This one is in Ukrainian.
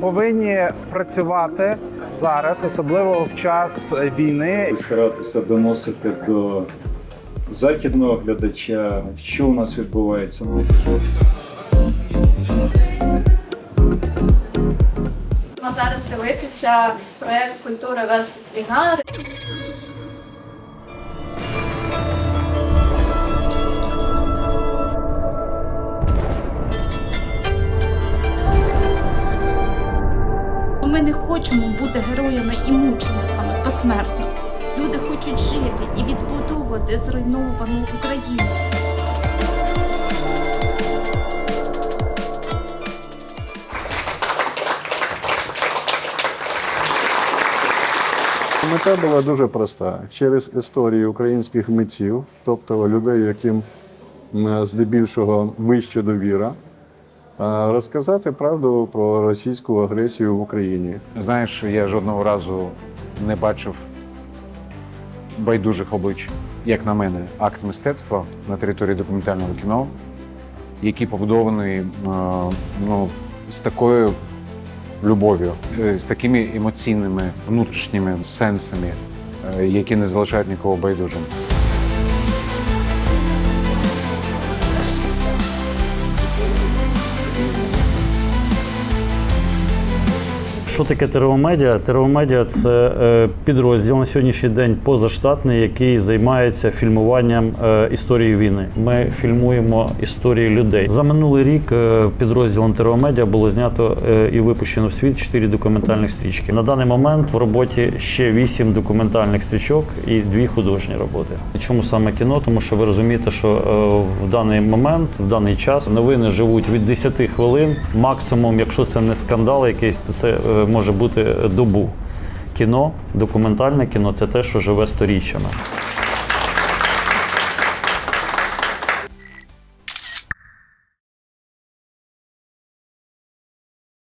повинні працювати зараз, особливо в час війни. старатися доносити до західного глядача, що у нас відбувається. Зараз дивитися проект Культура versus війна. Ми не хочемо бути героями і мучениками посмертно. Люди хочуть жити і відбудовувати зруйновану Україну. Мета була дуже проста через історію українських митців, тобто людей, яким здебільшого вища довіра, розказати правду про російську агресію в Україні. Знаєш, я жодного разу не бачив байдужих облич. Як на мене, акт мистецтва на території документального кіно, який побудований е, ну, з такою любов'ю, е, з такими емоційними внутрішніми сенсами, е, які не залишають нікого байдужим. Що таке ТРО-медіа? ТРО-медіа – це е, підрозділ на сьогоднішній день позаштатний, який займається фільмуванням е, історії війни. Ми фільмуємо історії людей. За минулий рік е, підрозділом ТРО-медіа було знято і випущено в світ чотири документальних стрічки. На даний момент в роботі ще вісім документальних стрічок і дві художні роботи. Чому саме кіно? Тому що ви розумієте, що в даний момент, в даний час новини живуть від 10 хвилин. Максимум, якщо це не скандал якийсь, то це може бути добу. Кіно, документальне кіно це те, що живе сторіччями.